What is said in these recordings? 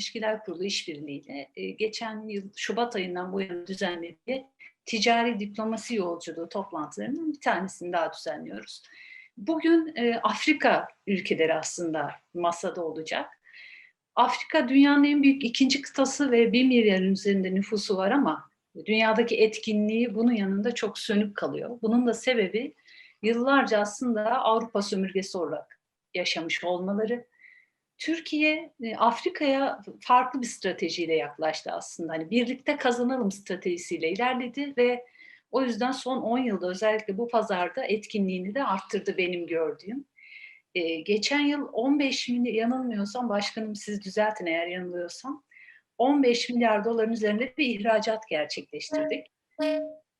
İlişkiler Kurulu işbirliğiyle e, geçen yıl Şubat ayından bu yana düzenlediği ticari diplomasi yolculuğu toplantılarının bir tanesini daha düzenliyoruz. Bugün e, Afrika ülkeleri aslında masada olacak. Afrika dünyanın en büyük ikinci kıtası ve bir milyarın üzerinde nüfusu var ama dünyadaki etkinliği bunun yanında çok sönük kalıyor. Bunun da sebebi yıllarca aslında Avrupa sömürgesi olarak yaşamış olmaları. Türkiye e, Afrika'ya farklı bir stratejiyle yaklaştı aslında. Hani birlikte kazanalım stratejisiyle ilerledi ve o yüzden son 10 yılda özellikle bu pazarda etkinliğini de arttırdı benim gördüğüm. Ee, geçen yıl 15 milyar, yanılmıyorsam başkanım siz düzeltin eğer yanılıyorsam, 15 milyar doların üzerinde bir ihracat gerçekleştirdik.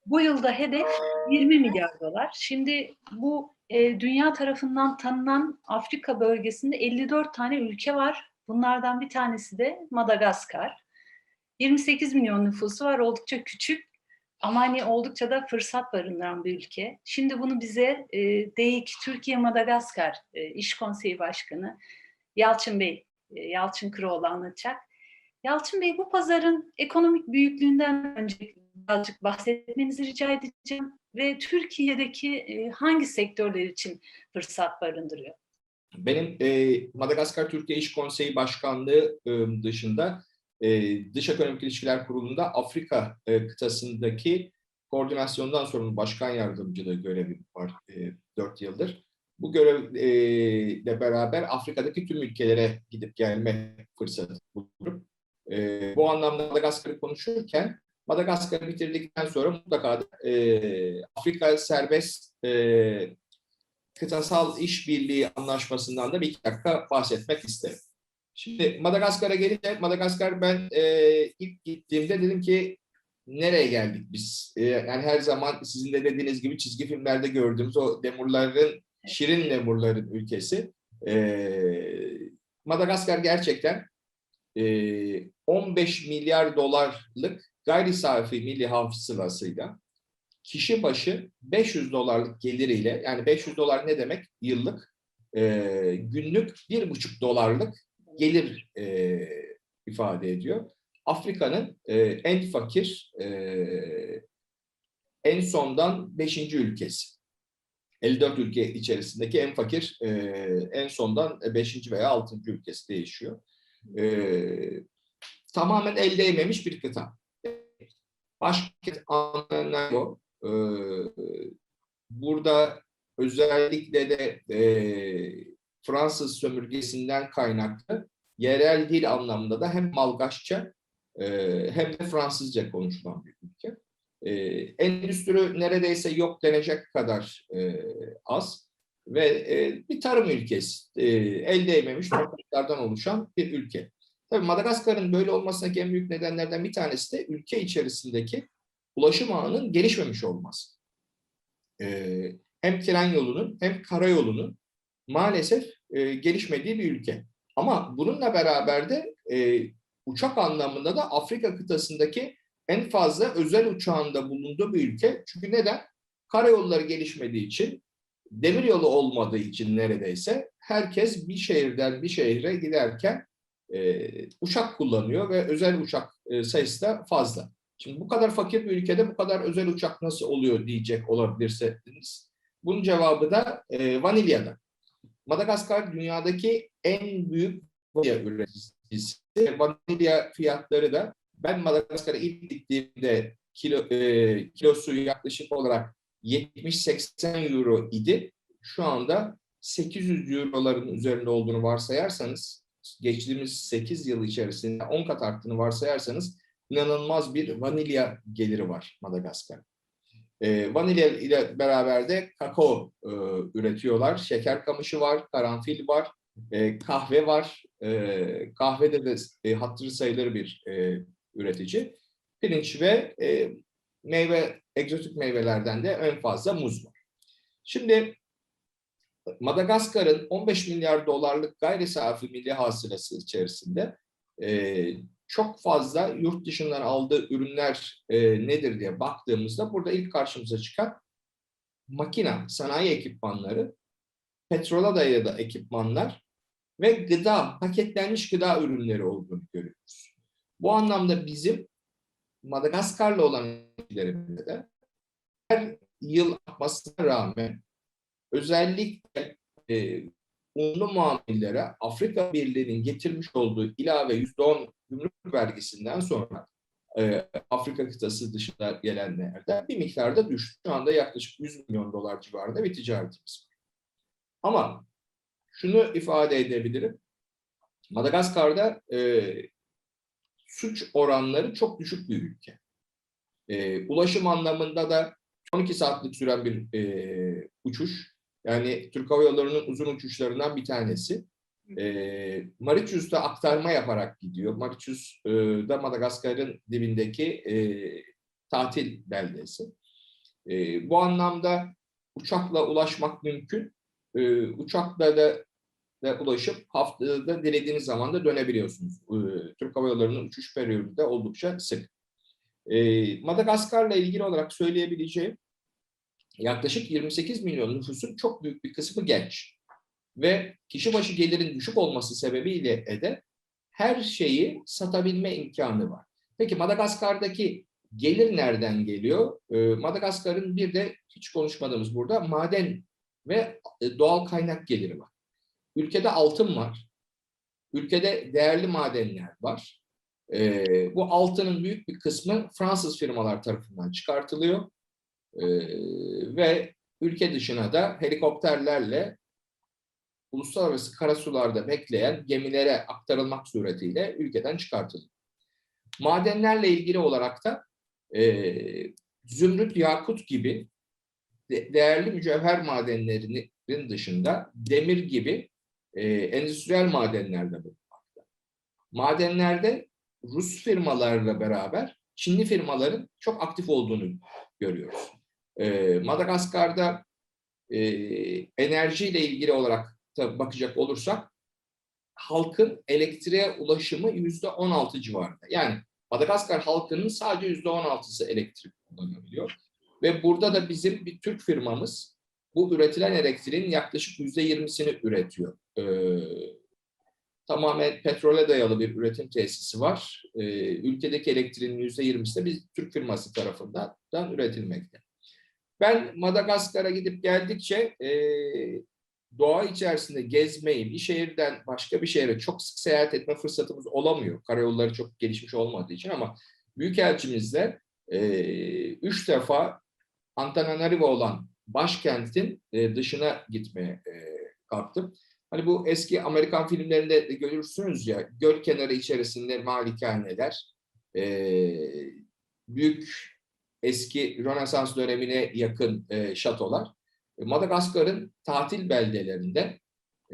Bu yılda hedef 20 milyar dolar. Şimdi bu e, dünya tarafından tanınan Afrika bölgesinde 54 tane ülke var. Bunlardan bir tanesi de Madagaskar. 28 milyon nüfusu var, oldukça küçük ama hani oldukça da fırsat barındıran bir ülke. Şimdi bunu bize e, DEİK Türkiye Madagaskar e, İş Konseyi Başkanı Yalçın Bey, e, Yalçın Kıroğlu anlatacak. Yalçın Bey bu pazarın ekonomik büyüklüğünden önce birazcık bahsetmenizi rica edeceğim ve Türkiye'deki e, hangi sektörler için fırsat barındırıyor? Benim e, Madagaskar Türkiye İş Konseyi Başkanlığı e, dışında e, Dış Ekonomik İlişkiler Kurulu'nda Afrika kıtasındaki koordinasyondan sorumlu başkan yardımcılığı görevi var e, 4 yıldır. Bu görevle beraber Afrika'daki tüm ülkelere gidip gelme fırsatı bulurum. E, bu anlamda Madagaskar'ı konuşurken Madagaskar'ı bitirdikten sonra mutlaka da, e, Afrika Serbest e, Kıtasal İşbirliği Anlaşması'ndan da bir iki dakika bahsetmek isterim. Şimdi Madagaskar'a gelince, Madagaskar ben e, ilk gittiğimde dedim ki nereye geldik biz? E, yani her zaman sizin de dediğiniz gibi çizgi filmlerde gördüğümüz o lemurların, şirin lemurların ülkesi. E, Madagaskar gerçekten e, 15 milyar dolarlık gayri safi milli hasılasıyla kişi başı 500 dolarlık geliriyle yani 500 dolar ne demek? Yıllık e, günlük 1,5 dolarlık gelir e, ifade ediyor. Afrika'nın e, en fakir, e, en sondan 5. ülkesi. 54 ülke içerisindeki en fakir, e, en sondan 5. veya 6. ülkesi değişiyor. E, tamamen el değmemiş bir kıta. Başkent Antananarivo, e, burada özellikle de e, Fransız sömürgesinden kaynaklı yerel dil anlamında da hem Malgaçça e, hem de Fransızca konuşulan bir ülke. E, endüstri neredeyse yok denecek kadar e, az ve e, bir tarım ülkesi, e, el değmemiş topraklardan oluşan bir ülke. Tabii Madagaskar'ın böyle olmasındaki en büyük nedenlerden bir tanesi de ülke içerisindeki ulaşım ağının gelişmemiş olması. E, hem tren yolunun hem karayolunun maalesef e, gelişmediği bir ülke. Ama bununla beraber de e, uçak anlamında da Afrika kıtasındaki en fazla özel uçağında bulunduğu bir ülke. Çünkü neden? Karayolları gelişmediği için, demiryolu olmadığı için neredeyse herkes bir şehirden bir şehre giderken e, uçak kullanıyor ve özel uçak e, sayısı da fazla. Şimdi bu kadar fakir bir ülkede bu kadar özel uçak nasıl oluyor diyecek olabilirsiniz. Bunun cevabı da e, vanilyada. Madagaskar dünyadaki en büyük vanilya üreticisi. Vanilya fiyatları da ben Madagaskar'a ilk gittiğimde kilo, e, kilosu yaklaşık olarak 70-80 euro idi. Şu anda 800 euroların üzerinde olduğunu varsayarsanız, geçtiğimiz 8 yıl içerisinde 10 kat arttığını varsayarsanız inanılmaz bir vanilya geliri var Madagaskar. E, vanilya ile beraber de kakao e, üretiyorlar. Şeker kamışı var, karanfil var, e, kahve var. E, kahvede de e, hatırı sayılır bir e, üretici. Pirinç ve e, meyve, egzotik meyvelerden de en fazla muz var. Şimdi Madagaskar'ın 15 milyar dolarlık gayri safi milli hasılası içerisinde e, çok fazla yurt dışından aldığı ürünler e, nedir diye baktığımızda burada ilk karşımıza çıkan makina, sanayi ekipmanları, petrola dayalı ekipmanlar ve gıda, paketlenmiş gıda ürünleri olduğunu görüyoruz. Bu anlamda bizim Madagaskar'la olan ilişkilerimizde de her yıl artmasına rağmen özellikle e, unlu muamillere Afrika Birliği'nin getirmiş olduğu ilave %10 gümrük vergisinden sonra e, Afrika kıtası dışında gelenlerden bir miktarda düştü. Şu anda yaklaşık 100 milyon dolar civarında bir ticaretimiz var. Ama şunu ifade edebilirim. Madagaskar'da e, suç oranları çok düşük bir ülke. E, ulaşım anlamında da 12 saatlik süren bir e, uçuş. Yani Türk Hava Yolları'nın uzun uçuşlarından bir tanesi. E, Mauritius'ta aktarma yaparak gidiyor. Mauritius e, da Madagaskar'ın dibindeki e, tatil beldesi. E, bu anlamda uçakla ulaşmak mümkün. E, uçakla da, da ulaşıp haftada dilediğiniz zaman da dönebiliyorsunuz. E, Türk Hava Yolları'nın uçuş periyodu da oldukça sık. E, Madagaskar'la ilgili olarak söyleyebileceğim yaklaşık 28 milyon nüfusun çok büyük bir kısmı genç. Ve kişi başı gelirin düşük olması sebebiyle de her şeyi satabilme imkanı var. Peki Madagaskar'daki gelir nereden geliyor? Ee, Madagaskar'ın bir de hiç konuşmadığımız burada maden ve e, doğal kaynak geliri var. Ülkede altın var. Ülkede değerli madenler var. Ee, bu altının büyük bir kısmı Fransız firmalar tarafından çıkartılıyor. Ee, ve ülke dışına da helikopterlerle uluslararası karasularda bekleyen gemilere aktarılmak suretiyle ülkeden çıkartılıyor. Madenlerle ilgili olarak da e, zümrüt, yakut gibi de, değerli mücevher madenlerinin dışında demir gibi e, endüstriyel madenler de bulunmakta. Madenlerde Rus firmalarla beraber Çinli firmaların çok aktif olduğunu görüyoruz. E, Madagaskar'da e, enerjiyle ilgili olarak da bakacak olursak halkın elektriğe ulaşımı yüzde 16 civarında. Yani Madagaskar halkının sadece yüzde 16'sı elektrik kullanabiliyor. Ve burada da bizim bir Türk firmamız bu üretilen elektriğin yaklaşık yüzde 20'sini üretiyor. Ee, tamamen petrole dayalı bir üretim tesisi var. Ee, ülkedeki elektriğin yüzde 20'si de bir Türk firması tarafından üretilmekte. Ben Madagaskar'a gidip geldikçe e, doğa içerisinde gezmeyi, bir şehirden başka bir şehre çok sık seyahat etme fırsatımız olamıyor. Karayolları çok gelişmiş olmadığı için ama Büyükelçimizle e, üç defa Antananarivo olan başkentin e, dışına gitmeye e, kalktım. Hani bu eski Amerikan filmlerinde de görürsünüz ya, göl kenarı içerisinde malikaneler, e, büyük eski Rönesans dönemine yakın e, şatolar. Madagaskar'ın tatil beldelerinde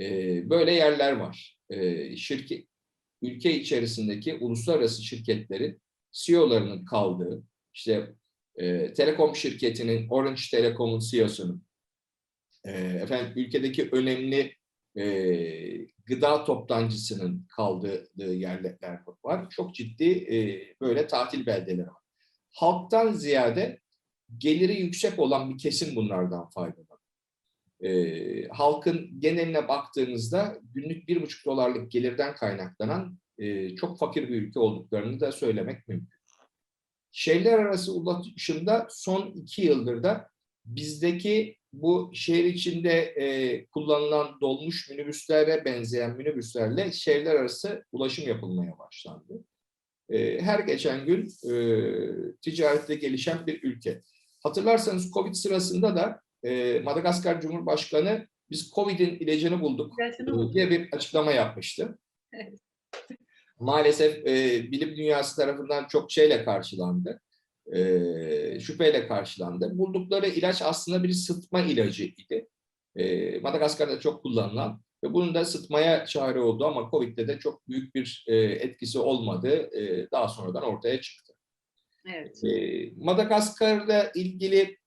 e, böyle yerler var. E, şirket, ülke içerisindeki uluslararası şirketlerin CEO'larının kaldığı, işte e, Telekom şirketinin, Orange Telecom'un CEO'sunun, e, efendim ülkedeki önemli e, gıda toptancısının kaldığı yerler var. Çok ciddi e, böyle tatil beldeleri var. Halktan ziyade geliri yüksek olan bir kesim bunlardan faydalanıyor. E, halkın geneline baktığınızda günlük bir buçuk dolarlık gelirden kaynaklanan e, çok fakir bir ülke olduklarını da söylemek mümkün. Şehirler arası ulaşımda son iki yıldır da bizdeki bu şehir içinde e, kullanılan dolmuş minibüslere benzeyen minibüslerle şehirler arası ulaşım yapılmaya başlandı. E, her geçen gün e, ticarette gelişen bir ülke. Hatırlarsanız Covid sırasında da e, Madagaskar Cumhurbaşkanı biz Covid'in ilacını bulduk e, diye bir açıklama yapmıştı. Evet. Maalesef e, bilim dünyası tarafından çok şeyle karşılandı. E, şüpheyle karşılandı. Buldukları ilaç aslında bir sıtma ilacı idi. E, Madagaskar'da çok kullanılan ve bunun da sıtmaya çare oldu ama Covid'de de çok büyük bir e, etkisi olmadı. E, daha sonradan ortaya çıktı. Evet. E, Madagaskar'la ilgili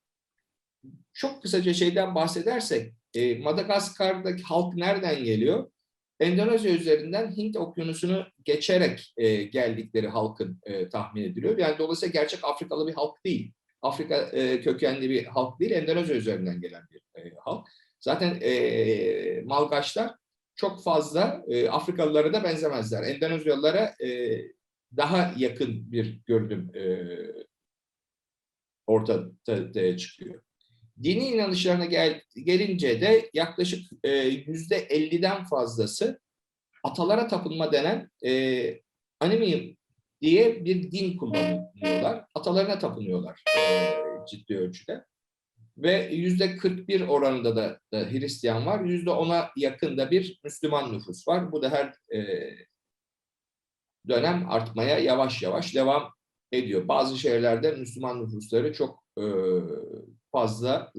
çok kısaca şeyden bahsedersek, e, Madagaskar'daki halk nereden geliyor? Endonezya üzerinden Hint okyanusunu geçerek e, geldikleri halkın e, tahmin ediliyor. Yani dolayısıyla gerçek Afrikalı bir halk değil. Afrika e, kökenli bir halk değil, Endonezya üzerinden gelen bir e, halk. Zaten e, Malgaçlar çok fazla e, Afrikalılara da benzemezler. Endonezyalılara e, daha yakın bir görünüm e, ortaya çıkıyor. Dini inanışlarına gel, gelince de yaklaşık yüzde 50'den fazlası atalara tapınma denen e, animium diye bir din kullanıyorlar. Atalarına tapınıyorlar e, ciddi ölçüde. Ve yüzde 41 oranında da, da Hristiyan var. Yüzde 10'a yakında bir Müslüman nüfus var. Bu da her e, dönem artmaya yavaş yavaş devam ediyor. Bazı şehirlerde Müslüman nüfusları çok e, fazla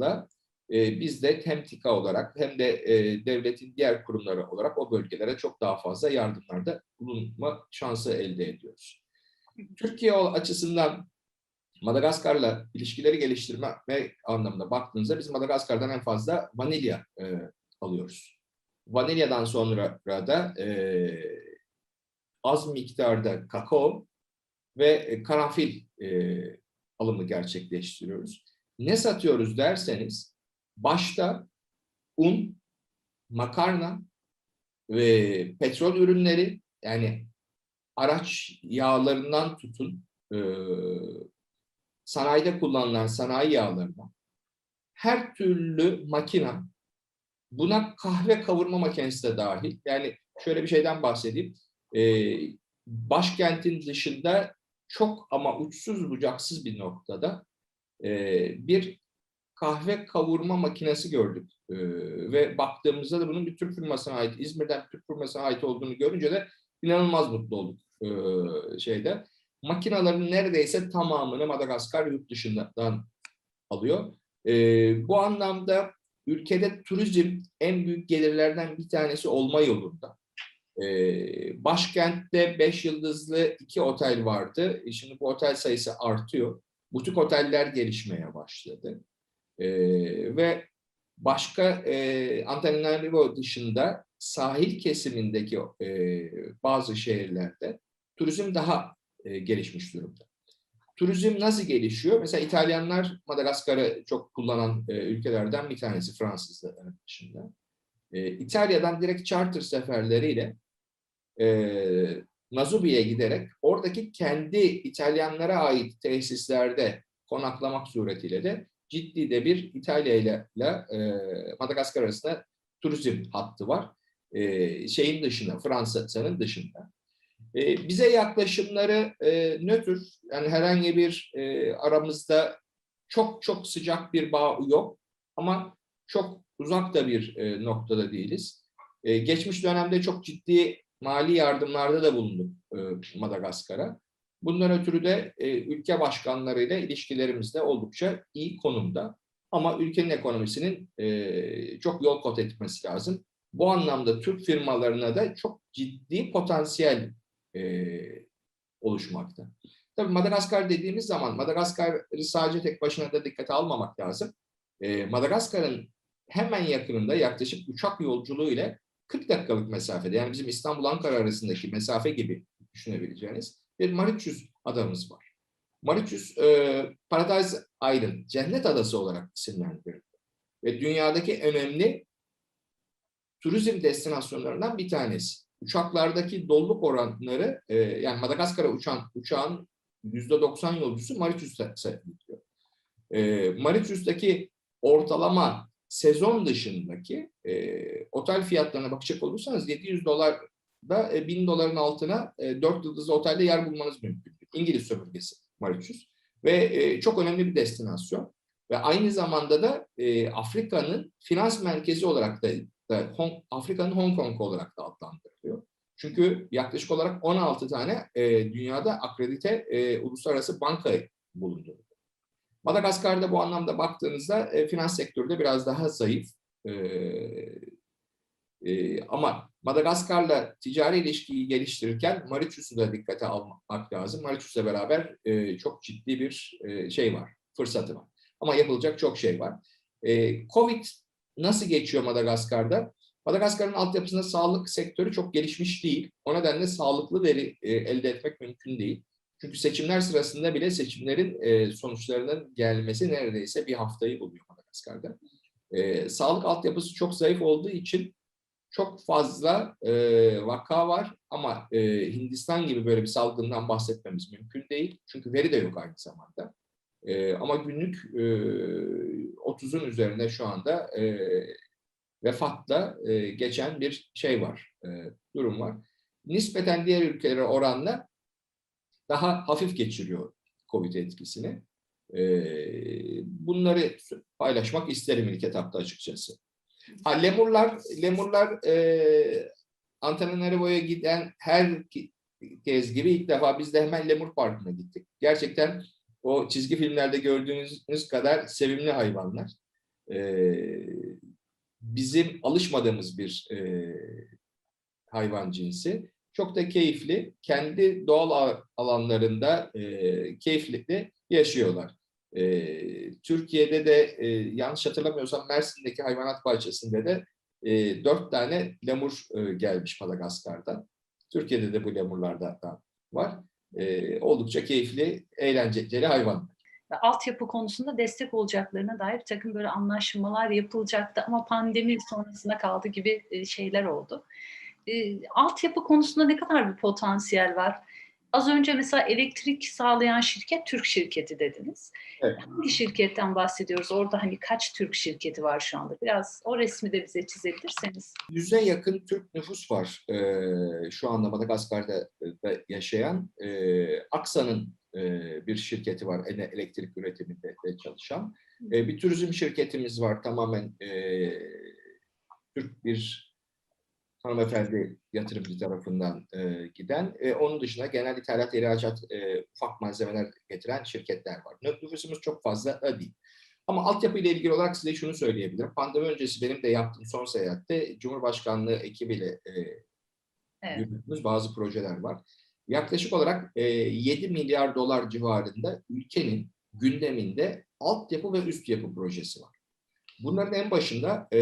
e, biz de hem TİKA olarak hem de e, devletin diğer kurumları olarak o bölgelere çok daha fazla yardımlarda bulunma şansı elde ediyoruz. Türkiye açısından Madagaskar'la ilişkileri geliştirme anlamında baktığınızda biz Madagaskar'dan en fazla vanilya e, alıyoruz. Vanilyadan sonra da e, az miktarda kakao ve karanfil e, alımı gerçekleştiriyoruz. Ne satıyoruz derseniz başta un, makarna ve petrol ürünleri yani araç yağlarından tutun e, sanayide kullanılan sanayi yağlarına her türlü makina buna kahve kavurma makinesi de dahil. Yani şöyle bir şeyden bahsedeyim. E, başkentin dışında çok ama uçsuz bucaksız bir noktada e, bir kahve kavurma makinesi gördük. E, ve baktığımızda da bunun bir Türk firmasına ait, İzmir'den Türk firmasına ait olduğunu görünce de inanılmaz mutlu olduk e, şeyde. Makinaların neredeyse tamamını Madagaskar yurt dışından alıyor. E, bu anlamda ülkede turizm en büyük gelirlerden bir tanesi olma yolunda. Ee, başkentte 5 yıldızlı iki otel vardı. E, şimdi bu otel sayısı artıyor. Butik oteller gelişmeye başladı. Ee, ve başka e, Antananarivo dışında sahil kesimindeki e, bazı şehirlerde turizm daha e, gelişmiş durumda. Turizm nasıl gelişiyor? Mesela İtalyanlar Madagaskar'ı çok kullanan e, ülkelerden bir tanesi Fransızlar dışında. E, İtalya'dan direkt charter seferleriyle e, Nazubi'ye giderek oradaki kendi İtalyanlara ait tesislerde konaklamak suretiyle de ciddi de bir İtalya ile e, Madagaskar arasında turizm hattı var. E, şeyin dışında, Fransa'nın dışında. E, bize yaklaşımları e, nötr, yani herhangi bir e, aramızda çok çok sıcak bir bağ yok ama çok uzak da bir e, noktada değiliz. E, geçmiş dönemde çok ciddi mali yardımlarda da bulunduk e, Madagaskar'a. Bundan ötürü de e, ülke başkanlarıyla ilişkilerimiz de oldukça iyi konumda. Ama ülkenin ekonomisinin e, çok yol kat etmesi lazım. Bu anlamda Türk firmalarına da çok ciddi potansiyel e, oluşmakta. Tabii Madagaskar dediğimiz zaman Madagaskar'ı sadece tek başına da dikkate almamak lazım. E, Madagaskar'ın hemen yakınında yaklaşık uçak yolculuğu ile 40 dakikalık mesafede yani bizim İstanbul-Ankara arasındaki mesafe gibi düşünebileceğiniz bir Mauritius adamız var. Mauritius e, Paradise Island, cennet adası olarak isimlendirildi. Ve dünyadaki önemli turizm destinasyonlarından bir tanesi. Uçaklardaki doluluk oranları, e, yani Madagaskar'a uçan uçağın %90 yolcusu Mauritius'ta gidiyor. E, Mauritius'taki ortalama sezon dışındaki e, otel fiyatlarına bakacak olursanız 700 dolar da e, 1000 doların altına e, 4 yıldızlı otelde yer bulmanız mümkün. İngiliz sömürgesi Mauritius ve e, çok önemli bir destinasyon ve aynı zamanda da e, Afrika'nın finans merkezi olarak da, da Afrika'nın Hong Kong olarak da adlandırılıyor. Çünkü yaklaşık olarak 16 tane e, dünyada akredite e, uluslararası banka bulundu. Madagaskar'da bu anlamda baktığınızda e, finans sektörü de biraz daha zayıf. E, e, ama Madagaskar'la ticari ilişkiyi geliştirirken Mauritius'u da dikkate almak lazım. Mauritius'la beraber e, çok ciddi bir e, şey var, fırsatı var. Ama yapılacak çok şey var. E, Covid nasıl geçiyor Madagaskar'da? Madagaskar'ın altyapısında sağlık sektörü çok gelişmiş değil. O nedenle sağlıklı veri e, elde etmek mümkün değil. Çünkü seçimler sırasında bile seçimlerin e, sonuçlarının gelmesi neredeyse bir haftayı buluyor Madagaskar'da. E, sağlık altyapısı çok zayıf olduğu için çok fazla e, vaka var ama e, Hindistan gibi böyle bir salgından bahsetmemiz mümkün değil. Çünkü veri de yok aynı zamanda. E, ama günlük e, 30'un üzerinde şu anda e, vefatla e, geçen bir şey var, e, durum var. Nispeten diğer ülkelere oranla daha hafif geçiriyor COVID etkisini. E, bunları paylaşmak isterim ilk etapta açıkçası. Ha, lemurlar, lemurlar e, Antananarivo'ya giden her kez gibi ilk defa biz de hemen Lemur Parkı'na gittik. Gerçekten o çizgi filmlerde gördüğünüz kadar sevimli hayvanlar. E, bizim alışmadığımız bir e, hayvan cinsi. Çok da keyifli. Kendi doğal alanlarında e, keyifli yaşıyorlar. E, Türkiye'de de e, yanlış hatırlamıyorsam Mersin'deki hayvanat bahçesinde de e, dört tane lemur e, gelmiş Madagaskar'dan. Türkiye'de de bu lemurlardan var. E, oldukça keyifli, eğlenceli hayvanlar ve altyapı konusunda destek olacaklarına dair takım böyle anlaşmalar yapılacaktı ama pandemi sonrasında kaldı gibi şeyler oldu. E, altyapı konusunda ne kadar bir potansiyel var? Az önce mesela elektrik sağlayan şirket Türk şirketi dediniz. Evet. Hangi şirketten bahsediyoruz? Orada hani kaç Türk şirketi var şu anda? Biraz o resmi de bize çizebilirseniz. Yüze yakın Türk nüfus var ee, şu anda Madagaskar'da yaşayan. Ee, Aksa'nın e, bir şirketi var elektrik üretiminde çalışan. E, bir turizm şirketimiz var tamamen e, Türk bir hanımefendi yatırımcı tarafından e, giden. E, onun dışında genel ithalat, ihracat, e, ufak malzemeler getiren şirketler var. Nüfusumuz çok fazla da değil. Ama altyapı ile ilgili olarak size şunu söyleyebilirim. Pandemi öncesi benim de yaptığım son seyahatte Cumhurbaşkanlığı ekibiyle e, evet. yürüttüğümüz bazı projeler var. Yaklaşık olarak e, 7 milyar dolar civarında ülkenin gündeminde altyapı ve üst yapı projesi var. Bunların en başında e,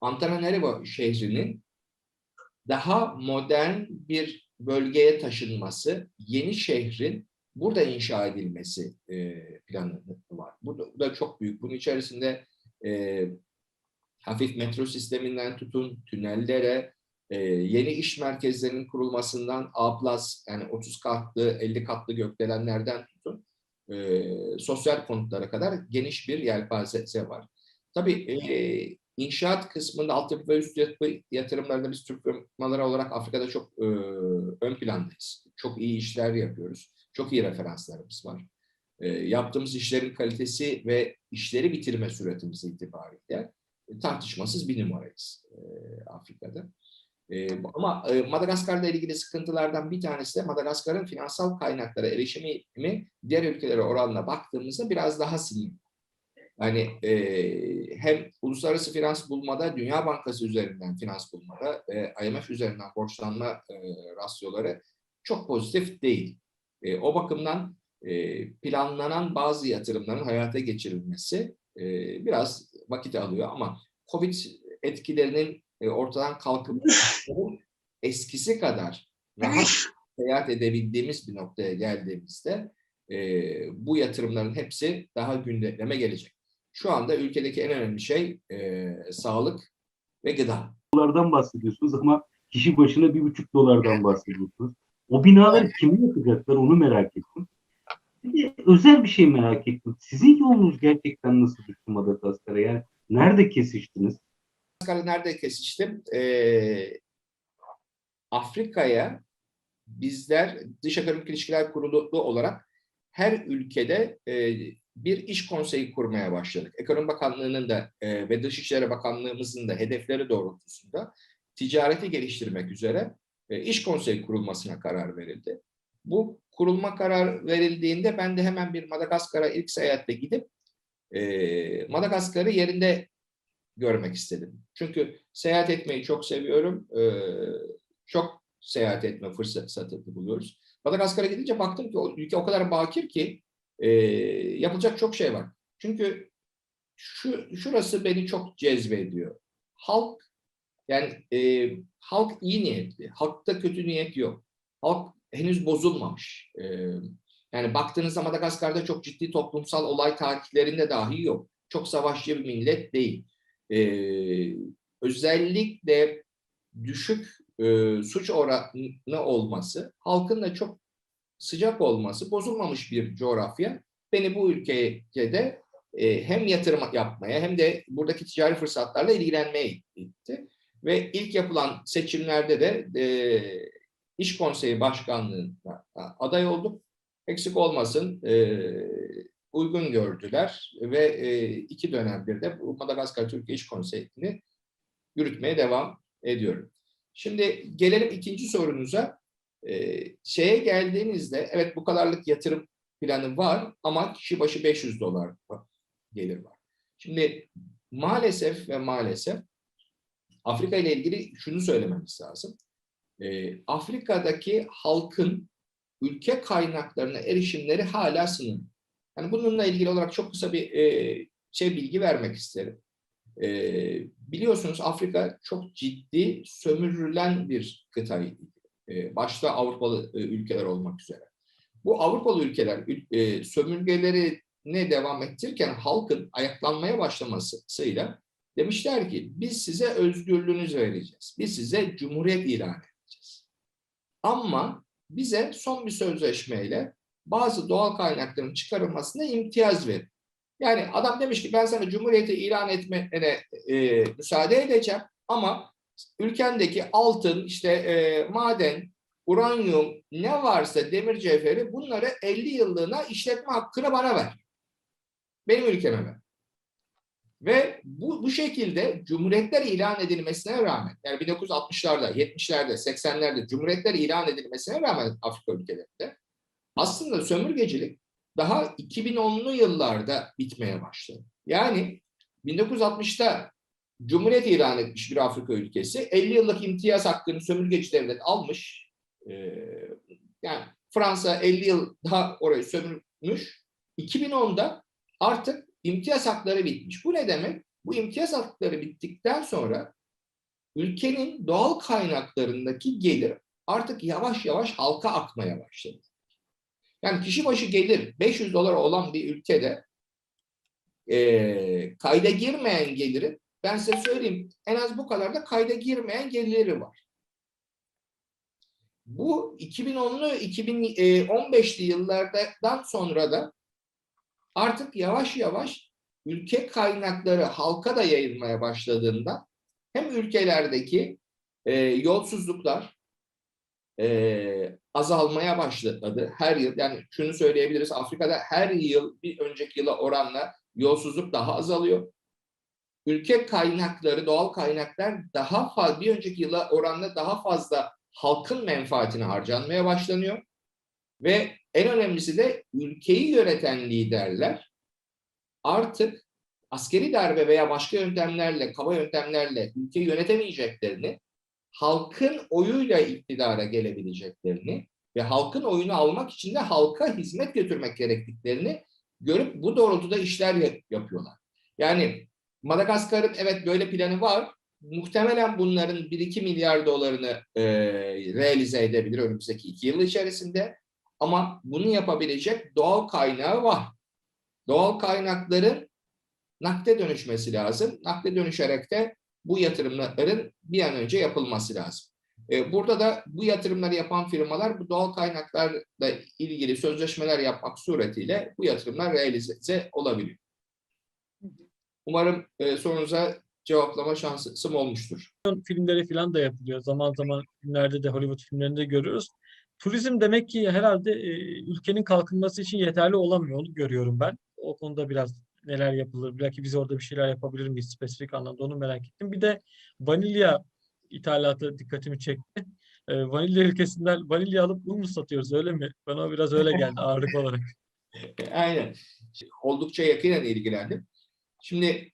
Antananarivo şehrinin daha modern bir bölgeye taşınması, yeni şehrin burada inşa edilmesi e, planı var. Bu da, bu da çok büyük. Bunun içerisinde e, hafif metro sisteminden tutun, tünellere, e, yeni iş merkezlerinin kurulmasından A+, yani 30 katlı, 50 katlı gökdelenlerden tutun, e, sosyal konutlara kadar geniş bir yelpazesi var. Tabii e, İnşaat kısmında altyapı ve üst yapı yatırımlarında biz Türk firmaları olarak Afrika'da çok e, ön plandayız. Çok iyi işler yapıyoruz. Çok iyi referanslarımız var. E, yaptığımız işlerin kalitesi ve işleri bitirme süretimiz itibariyle e, tartışmasız bir numarayız e, Afrika'da. E, ama e, Madagaskar'da ilgili sıkıntılardan bir tanesi de Madagaskar'ın finansal kaynaklara erişimi diğer ülkelere oranla baktığımızda biraz daha sınırlı. Yani e, hem uluslararası finans bulmada, Dünya Bankası üzerinden finans bulmada, e, IMF üzerinden borçlanma e, rasyoları çok pozitif değil. E, o bakımdan e, planlanan bazı yatırımların hayata geçirilmesi e, biraz vakit alıyor ama COVID etkilerinin e, ortadan kalkıp eskisi kadar rahat seyahat edebildiğimiz bir noktaya geldiğimizde e, bu yatırımların hepsi daha gündeme gelecek. Şu anda ülkedeki en önemli şey e, sağlık ve gıda. Dolardan bahsediyorsunuz ama kişi başına bir buçuk dolardan bahsediyorsunuz. O binaları kim yapacaklar onu merak ettim. Bir de özel bir şey merak ettim. Sizin yolunuz gerçekten nasıl düştü Madagaskar'a? Yani nerede kesiştiniz? Madagaskar'da nerede kesiştim? Ee, Afrika'ya bizler Dış Ekonomik İlişkiler Kurulu olarak her ülkede e, bir iş konseyi kurmaya başladık. Ekonomi Bakanlığı'nın da e, ve Dışişleri Bakanlığımızın da hedefleri doğrultusunda ticareti geliştirmek üzere e, iş konseyi kurulmasına karar verildi. Bu kurulma karar verildiğinde ben de hemen bir Madagaskar'a ilk seyahatle gidip e, Madagaskar'ı yerinde görmek istedim. Çünkü seyahat etmeyi çok seviyorum. E, çok seyahat etme fırsatı buluyoruz. Madagaskar'a gidince baktım ki o ülke o kadar bakir ki e, yapılacak çok şey var. Çünkü şu şurası beni çok cezbediyor. Halk yani e, halk iyi niyetli. Halkta kötü niyet yok. Halk henüz bozulmamış. E, yani baktığınızda Madagaskar'da çok ciddi toplumsal olay tarihlerinde dahi yok. Çok savaşçı bir millet değil. E, özellikle düşük e, suç oranı olması, halkın da çok sıcak olması, bozulmamış bir coğrafya beni bu ülkede e, hem yatırım yapmaya hem de buradaki ticari fırsatlarla ilgilenmeye itti. Ve ilk yapılan seçimlerde de e, İş Konseyi Başkanlığı'na aday olduk. Eksik olmasın e, uygun gördüler ve e, iki dönemdir de Madagaskar Türkiye İş Konseyi'ni yürütmeye devam ediyorum. Şimdi gelelim ikinci sorunuza. Şeye geldiğinizde evet bu kadarlık yatırım planı var ama kişi başı 500 dolar gelir var. Şimdi maalesef ve maalesef Afrika ile ilgili şunu söylememiz lazım. E, Afrika'daki halkın ülke kaynaklarına erişimleri hala sınırlı. Yani bununla ilgili olarak çok kısa bir e, şey bilgi vermek isterim. E, biliyorsunuz Afrika çok ciddi sömürülen bir kıtaydı. E, başta Avrupalı e, ülkeler olmak üzere. Bu Avrupalı ülkeler e, sömürgeleri ne devam ettirirken halkın ayaklanmaya başlamasıyla demişler ki biz size özgürlüğünüzü vereceğiz. Biz size cumhuriyet ilan edeceğiz. Ama bize son bir sözleşmeyle bazı doğal kaynakların çıkarılmasına imtiyaz verin. Yani adam demiş ki ben sana cumhuriyeti ilan etmene e, müsaade edeceğim ama ülkendeki altın, işte e, maden, uranyum ne varsa demir cevheri bunları 50 yıllığına işletme hakkını bana ver. Benim ülkeme ver. Ve bu, bu şekilde cumhuriyetler ilan edilmesine rağmen yani 1960'larda, 70'lerde, 80'lerde cumhuriyetler ilan edilmesine rağmen Afrika ülkelerinde aslında sömürgecilik daha 2010'lu yıllarda bitmeye başladı. Yani 1960'ta Cumhuriyet ilan etmiş bir Afrika ülkesi 50 yıllık imtiyaz hakkını sömürgeci devlet almış. Ee, yani Fransa 50 yıl daha orayı sömürmüş. 2010'da artık imtiyaz hakları bitmiş. Bu ne demek? Bu imtiyaz hakları bittikten sonra ülkenin doğal kaynaklarındaki gelir artık yavaş yavaş halka akmaya başladı. Yani kişi başı gelir 500 dolar olan bir ülkede e, kayda girmeyen gelirin ben size söyleyeyim en az bu kadar da kayda girmeyen gelirleri var. Bu 2010'lu 2015'li yıllardan sonra da artık yavaş yavaş ülke kaynakları halka da yayılmaya başladığında hem ülkelerdeki e, yolsuzluklar e, azalmaya başladı her yıl. Yani şunu söyleyebiliriz Afrika'da her yıl bir önceki yıla oranla yolsuzluk daha azalıyor. Ülke kaynakları, doğal kaynaklar daha fazla bir önceki yıla oranla daha fazla halkın menfaatine harcanmaya başlanıyor. Ve en önemlisi de ülkeyi yöneten liderler artık askeri darbe veya başka yöntemlerle, kaba yöntemlerle ülkeyi yönetemeyeceklerini, halkın oyuyla iktidara gelebileceklerini ve halkın oyunu almak için de halka hizmet götürmek gerektiklerini görüp bu doğrultuda işler yapıyorlar. Yani Madagaskar'ın evet böyle planı var. Muhtemelen bunların 1-2 milyar dolarını e, realize edebilir önümüzdeki iki yıl içerisinde. Ama bunu yapabilecek doğal kaynağı var. Doğal kaynakların nakde dönüşmesi lazım. Nakde dönüşerek de bu yatırımların bir an önce yapılması lazım. Burada da bu yatırımları yapan firmalar bu doğal kaynaklarla ilgili sözleşmeler yapmak suretiyle bu yatırımlar realize olabiliyor. Umarım sorunuza cevaplama şansım olmuştur. Filmleri falan da yapılıyor. Zaman zaman filmlerde de Hollywood filmlerinde görüyoruz. Turizm demek ki herhalde ülkenin kalkınması için yeterli olamıyor. Onu görüyorum ben. O konuda biraz neler yapılır? Belki biz orada bir şeyler yapabilir miyiz spesifik anlamda onu merak ettim. Bir de vanilya ithalatı dikkatimi çekti. E, vanilya ülkesinden vanilya alıp un mu satıyoruz öyle mi? Bana biraz öyle geldi ağırlık olarak. Aynen. Oldukça yakinen ilgilendim. Şimdi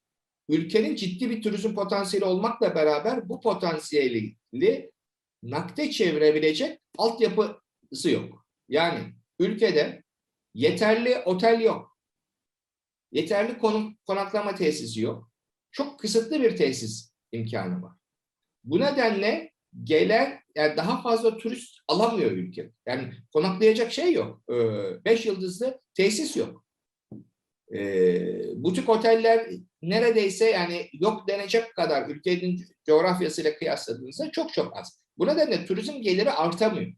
ülkenin ciddi bir turizm potansiyeli olmakla beraber bu potansiyeli nakde çevirebilecek altyapısı yok. Yani ülkede yeterli otel yok. Yeterli konuk, konaklama tesisi yok. Çok kısıtlı bir tesis imkanı var. Bu nedenle gelen yani daha fazla turist alamıyor ülke. Yani konaklayacak şey yok. Ee, beş yıldızlı tesis yok. E, butik oteller neredeyse yani yok denecek kadar ülkenin coğrafyasıyla kıyasladığınızda çok çok az. Bu nedenle turizm geliri artamıyor.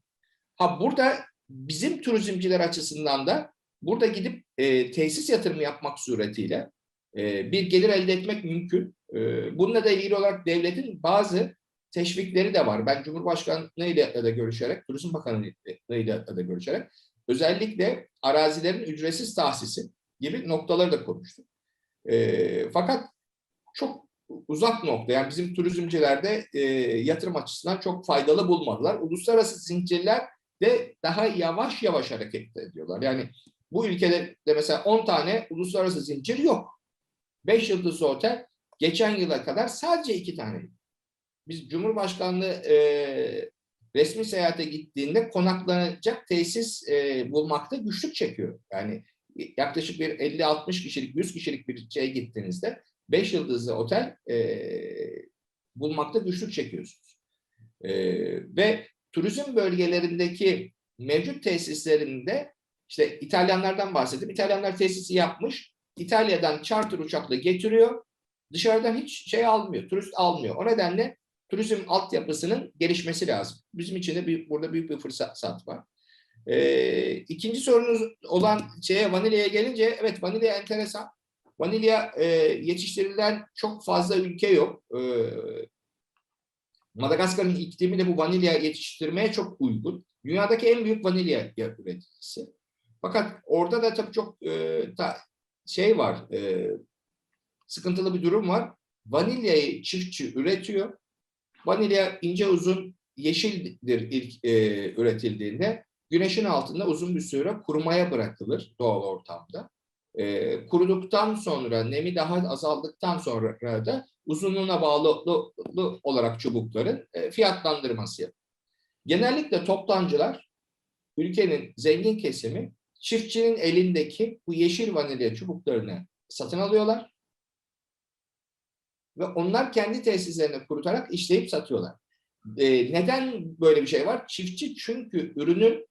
Ha burada bizim turizmciler açısından da burada gidip e, tesis yatırımı yapmak suretiyle e, bir gelir elde etmek mümkün. E, bununla da ilgili olarak devletin bazı teşvikleri de var. Ben Cumhurbaşkanı ile de görüşerek, Turizm Bakanı ile de görüşerek özellikle arazilerin ücretsiz tahsisi gibi noktaları da konuştum. E, fakat çok uzak nokta. Yani bizim turizmcilerde e, yatırım açısından çok faydalı bulmadılar. Uluslararası zincirler de daha yavaş yavaş hareket ediyorlar. Yani bu ülkede de mesela 10 tane uluslararası zincir yok. 5 yıldızlı otel geçen yıla kadar sadece 2 tane. Biz Cumhurbaşkanlığı e, resmi seyahate gittiğinde konaklanacak tesis e, bulmakta güçlük çekiyor. Yani yaklaşık bir 50-60 kişilik, 100 kişilik bir şeye gittiğinizde 5 yıldızlı otel e, bulmakta güçlük çekiyorsunuz. E, ve turizm bölgelerindeki mevcut tesislerinde işte İtalyanlardan bahsettim. İtalyanlar tesisi yapmış. İtalya'dan charter uçakla getiriyor. Dışarıdan hiç şey almıyor, turist almıyor. O nedenle turizm altyapısının gelişmesi lazım. Bizim için de bir, burada büyük bir fırsat var. Ee, ikinci sorunuz olan şeye vanilyaya gelince evet vanilya enteresan. Vanilya e, yetiştirilen çok fazla ülke yok. E, Madagaskar'ın iklimi de bu vanilya yetiştirmeye çok uygun. Dünyadaki en büyük vanilya üreticisi. Fakat orada da tabii çok e, ta, şey var, e, sıkıntılı bir durum var. Vanilyayı çiftçi üretiyor. Vanilya ince uzun yeşildir ilk e, üretildiğinde. Güneşin altında uzun bir süre kurumaya bırakılır doğal ortamda. E, kuruduktan sonra, nemi daha azaldıktan sonra da uzunluğuna bağlı olarak çubukların e, fiyatlandırması yapılır. Genellikle toptancılar, ülkenin zengin kesimi çiftçinin elindeki bu yeşil vanilya çubuklarını satın alıyorlar ve onlar kendi tesislerine kurutarak işleyip satıyorlar. Ee, neden böyle bir şey var? Çiftçi çünkü ürünün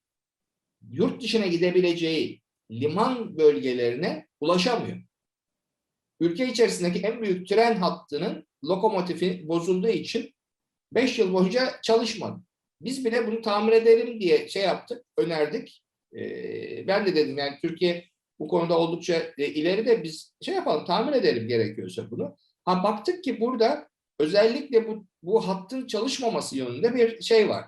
yurt dışına gidebileceği liman bölgelerine ulaşamıyor. Ülke içerisindeki en büyük tren hattının lokomotifi bozulduğu için 5 yıl boyunca çalışmadı. Biz bile bunu tamir edelim diye şey yaptık, önerdik. Ee, ben de dedim yani Türkiye bu konuda oldukça e, ileri de biz şey yapalım, tamir edelim gerekiyorsa bunu. Ha baktık ki burada özellikle bu, bu hattın çalışmaması yönünde bir şey var.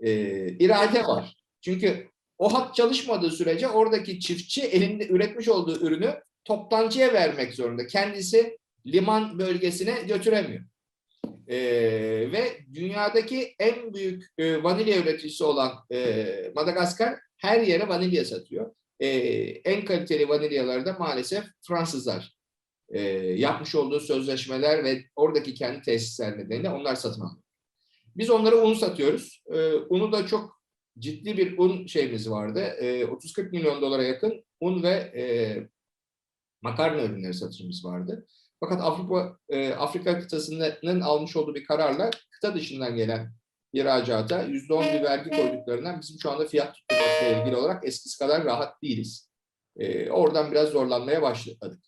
Ee, irade var. Çünkü o hat çalışmadığı sürece oradaki çiftçi elinde üretmiş olduğu ürünü toptancıya vermek zorunda. Kendisi liman bölgesine götüremiyor. Ee, ve dünyadaki en büyük e, vanilya üreticisi olan e, Madagaskar her yere vanilya satıyor. E, en kaliteli vanilyaları da maalesef Fransızlar e, yapmış olduğu sözleşmeler ve oradaki kendi tesisler nedeniyle onlar satın alıyor. Biz onlara un satıyoruz. E, unu da çok ciddi bir un şeyimiz vardı. E, 30-40 milyon dolara yakın un ve e, makarna ürünleri satışımız vardı. Fakat Avrupa e, Afrika kıtasının almış olduğu bir kararla kıta dışından gelen ihracata %10 bir vergi koyduklarından bizim şu anda fiyat tutturmakla ilgili olarak eskisi kadar rahat değiliz. E, oradan biraz zorlanmaya başladık.